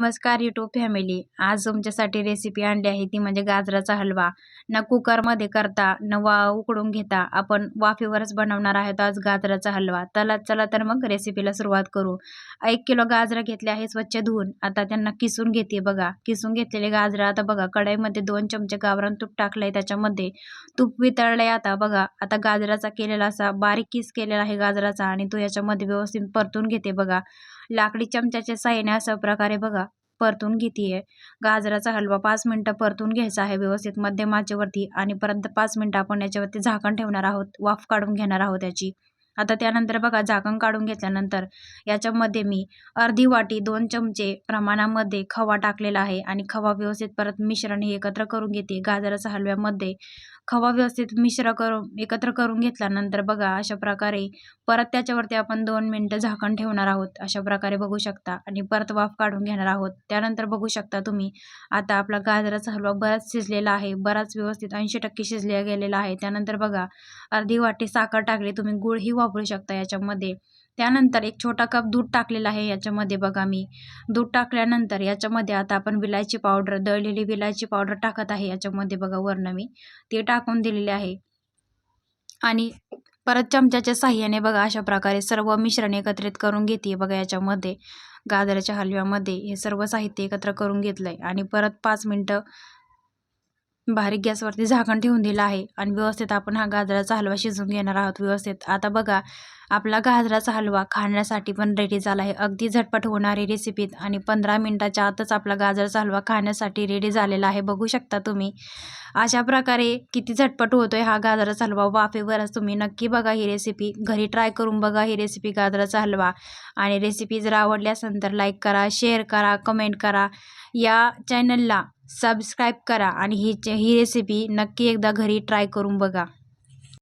नमस्कार YouTube family आज तुमच्यासाठी रेसिपी आणली आहे ती म्हणजे गाजराचा हलवा. न कुकरमध्ये करता न वा उकडून घेता आपण वाफेवरच बनवणार आहोत आज गाजराचा हलवा. चला चला तर मग रेसिपीला सुरुवात करू. एक किलो गाजरं घेतले आहे स्वच्छ धुवून. आता त्यांना किसून घेते बघा. किसून घेतलेले गाजरं आता बघा कढईमध्ये दोन चमचे गावरान तूप टाकलं आहे त्याच्यामध्ये. तूप वितळलं आहे आता बघा. आता गाजराचा केलेला असा बारीक किस केलेला आहे गाजराचा आणि तो याच्यामध्ये व्यवस्थित परतून घेते बघा. लाकडी चमच्याच्या साह्याने अशा प्रकारे बघा. परतून घेते गाजराचा हलवा पाच मिनटं परतून घ्यायचा आहे व्यवस्थित. मध्यम आचेवरती आणि परत पाच मिनटं आपण याच्यावरती झाकण ठेवणार आहोत. वाफ काढून घेणार आहोत त्याची आता त्यानंतर बघा झाकण काढून घेतल्यानंतर याच्यामध्ये मी अर्धी वाटी दोन चमचे प्रमाणामध्ये खवा टाकलेला आहे आणि खवा व्यवस्थित परत मिश्रण हे एकत्र करून घेते. गाजराच्या हलव्यामध्ये खवा व्यवस्थित मिश्र करून एकत्र करून घेतल्यानंतर बघा अशा प्रकारे परत त्याच्यावरती आपण दोन मिनटं झाकण ठेवणार आहोत. अशा प्रकारे बघू शकता आणि परत वाफ काढून घेणार आहोत. त्यानंतर बघू शकता तुम्ही आता आपला गाजराचा हलवा बराच शिजलेला आहे. बराच व्यवस्थित ऐंशी टक्के शिजल्या गेलेला आहे. त्यानंतर बघा अर्धी वाटी साखर टाकली. तुम्ही गुळही वापरू शकता याच्यामध्ये. त्यानंतर एक छोटा कप दूध टाकलेला आहे याच्यामध्ये बघा मी. दूध टाकल्यानंतर याच्यामध्ये आता आपण विलायची पावडर दळलेली विलायची पावडर टाकत आहे याच्यामध्ये बघा वरनं मी. ते टाकून दिलेले आहे. आणि परत चमच्याच्या साह्याने बघा अशा प्रकारे सर्व मिश्रण एकत्रित करून घेते बघा याच्यामध्ये. गाजराच्या हलव्यामध्ये हे सर्व साहित्य एकत्र करून घेतलं आहे आणि परत पाच मिनटं बारीक गॅसवरती झाकण ठेवून दिलं आहे आणि व्यवस्थित आपण हा गाजराचा हलवा शिजवून घेणार आहोत व्यवस्थित. आता बघा आपला गाजराचा हलवा खाण्यासाठी पण रेडी झाला आहे. अगदी झटपट होणारी रेसिपीत आणि पंधरा मिनटाच्या आतच आपला गाजराचा हलवा खाण्यासाठी रेडी झालेला आहे. बघू शकता तुम्ही. अशा प्रकारे किती झटपट होतो आहे हा गाजराचा हलवा वाफेवरच तुम्ही नक्की बघा ही रेसिपी घरी ट्राय करून बघा ही रेसिपी गाजराचा हलवा. आणि रेसिपी जर आवडली असेल तर लाईक करा शेअर करा कमेंट करा. या चॅनलला सबस्क्राईब करा आणि ही ही रेसिपी नक्की एकदा घरी ट्राय करून बघा.